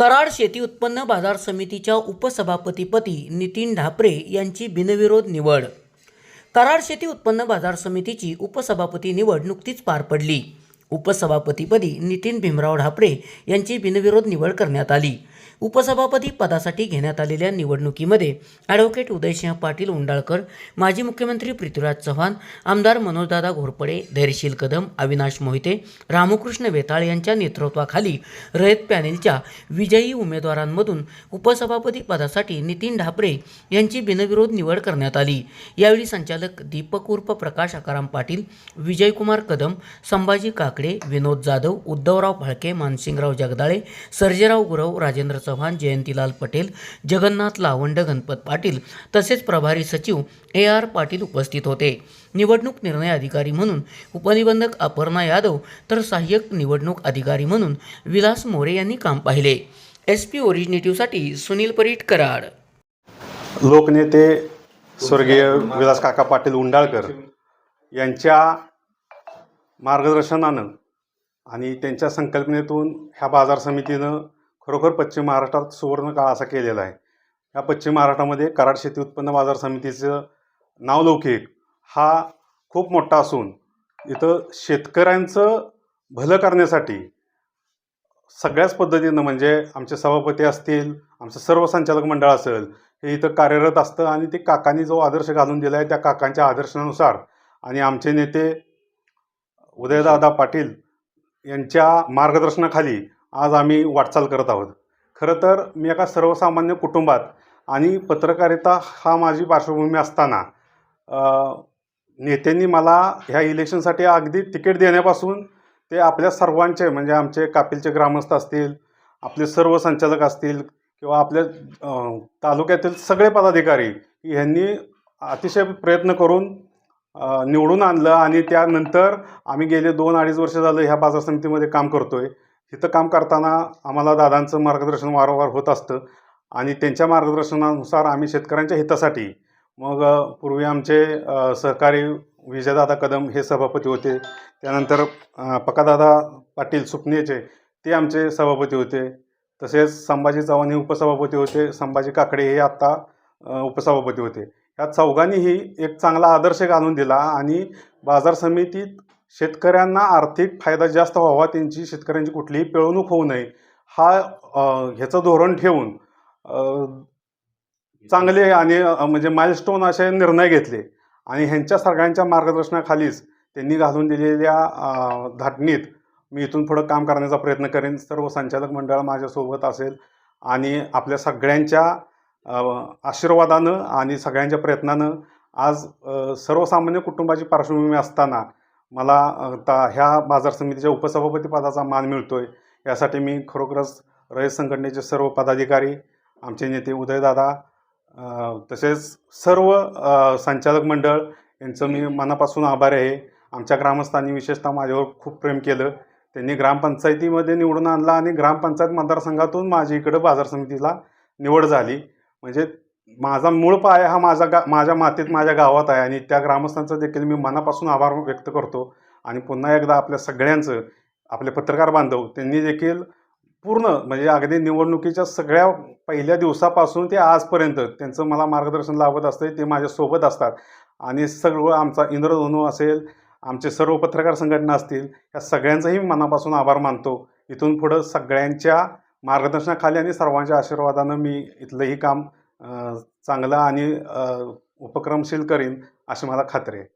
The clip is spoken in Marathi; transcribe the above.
कराड शेती उत्पन्न बाजार समितीच्या उपसभापतीपदी नितीन ढापरे यांची बिनविरोध निवड. कराड शेती उत्पन्न बाजार समितीची उपसभापती निवड नुकतीच पार पडली. उपसभापतीपदी नितीन भीमराव ढापरे यांची बिनविरोध निवड करण्यात आली. उपसभापती पदासाठी घेण्यात आलेल्या निवडणुकीमध्ये ॲडव्होकेट उदयसिंह पाटील उंडाळकर माजी मुख्यमंत्री पृथ्वीराज चव्हाण आमदार मनोजदादा घोरपडे धैर्यशील कदम अविनाश मोहिते रामकृष्ण वेताळ यांच्या नेतृत्वाखाली रयत पॅनेलच्या विजयी उमेदवारांमधून उपसभापती पदासाठी नितीन ढापरे यांची बिनविरोध निवड करण्यात आली. यावेळी संचालक दीपक उर्फ प्रकाश आकाराम पाटील विजयकुमार कदम संभाजी काकडे विनोद जाधव उद्धवराव फाळके मानसिंगराव जगदाळे सर्जेराव गुरव राजेंद्र चव्हाण जयंतीलाल पटेल जगन्नाथ लावंड गणपत पाटील तसेच प्रभारी सचिव ए आर पाटील उपस्थित होते. निवडणूक निर्णय अधिकारी म्हणून उपनिबंधक अपर्णा यादव तर सहाय्यक निवडणूक अधिकारी म्हणून विलास मोरे यांनी काम पाहिले. एस पी ओरिजिनेटिव्हसाठी सुनील परीट कराड. लोकनेते स्वर्गीय विलास काका पाटील उंडाळकर यांच्या मार्गदर्शनानं आणि त्यांच्या संकल्पनेतून ह्या बाजार समितीनं खरोखर पश्चिम महाराष्ट्रात सुवर्ण काळ असा केलेला आहे. या पश्चिम महाराष्ट्रामध्ये कराड शेती उत्पन्न बाजार समितीचं नावलौकिक हा खूप मोठा असून इथं शेतकऱ्यांचं भलं करण्यासाठी सगळ्याच पद्धतीनं म्हणजे आमचे सभापती असतील आमचं सर्व संचालक मंडळ असेल हे इथं कार्यरत असतं आणि ते काकांनी जो आदर्श घालून दिला आहे त्या काकांच्या आदर्शानुसार आणि आमचे नेते उदयदादा पाटील यांच्या मार्गदर्शनाखाली आज आम्ही वाटचाल करत आहोत. खरं तर मी एका सर्वसामान्य कुटुंबात आणि पत्रकारिता हा माझी पार्श्वभूमी असताना नेत्यांनी मला ह्या इलेक्शनसाठी अगदी तिकीट देण्यापासून ते आपल्या सर्वांचे म्हणजे आमचे कापिलचे ग्रामस्थ असतील आपले सर्व संचालक असतील किंवा आपल्या तालुक्यातील सगळे पदाधिकारी ह्यांनी अतिशय प्रयत्न करून निवडून आणलं आणि त्यानंतर आम्ही गेले दोन अडीच वर्ष झालं ह्या बाजार समितीमध्ये काम करतो आहे तिथं काम करताना आम्हाला दादांचं मार्गदर्शन वारंवार होत असतं आणि त्यांच्या मार्गदर्शनानुसार आम्ही शेतकऱ्यांच्या हितासाठी मग पूर्वी आमचे सहकारी विजयदादा कदम हे सभापती होते. त्यानंतर पकादादा पाटील सुपनेचे ते आमचे सभापती होते. तसेच संभाजी चव्हाण हे उपसभापती होते. संभाजी काकडे हे आत्ता उपसभापती होते. या चौघांनीही एक चांगला आदर्श घालून दिला आणि बाजार समितीत शेतकऱ्यांना आर्थिक फायदा जास्त व्हावा त्यांची शेतकऱ्यांची कुठलीही पिळवणूक होऊ नये हा ह्याचं धोरण ठेवून चांगले आणि म्हणजे माइलस्टोन असे निर्णय घेतले आणि ह्यांच्या सगळ्यांच्या मार्गदर्शनाखालीच त्यांनी घालून दिलेल्या धाटणीत मी इथून पुढं काम करण्याचा प्रयत्न करेन. सर्व संचालक मंडळ माझ्यासोबत असेल आणि आपल्या सगळ्यांच्या आशीर्वादानं आणि सगळ्यांच्या प्रयत्नानं आज सर्वसामान्य कुटुंबाची पार्श्वभूमी असताना मला आता ता ह्या बाजार समितीच्या उपसभापती पदाचा मान मिळतो आहे यासाठी मी खरोखरच रयत संघटनेचे सर्व पदाधिकारी आमचे नेते उदयदादा तसेच सर्व संचालक मंडळ यांचं मी मनापासून आभार आहे. आमच्या ग्रामस्थांनी विशेषतः माझ्यावर खूप प्रेम केलं. त्यांनी ग्रामपंचायतीमध्ये निवडून आणला आणि ग्रामपंचायत मतदारसंघातून माझी इकडं बाजार समितीला निवड झाली. म्हणजे माझा मूळ पाय हा माझा गा माझ्या मातीत माझ्या गावात आहे आणि त्या ग्रामस्थांचा देखील मी मनापासून आभार व्यक्त करतो. आणि पुन्हा एकदा आपल्या सगळ्यांचं आपले पत्रकार बांधव त्यांनी देखील पूर्ण म्हणजे अगदी निवडणुकीच्या सगळ्या पहिल्या दिवसापासून ते आजपर्यंत त्यांचं मला मार्गदर्शन लाभत असतं ते माझ्यासोबत असतात. आणि सगळं आमचा इंद्रधनू असेल आमचे सर्व पत्रकार संघटना असतील या सगळ्यांचाही मनापासून आभार मानतो. इथून पुढं सगळ्यांच्या मार्गदर्शनाखाली आणि सर्वांच्या आशीर्वादानं मी इथलंही काम चांगलं आणि उपक्रमशील करीन अशी मला खात्री आहे.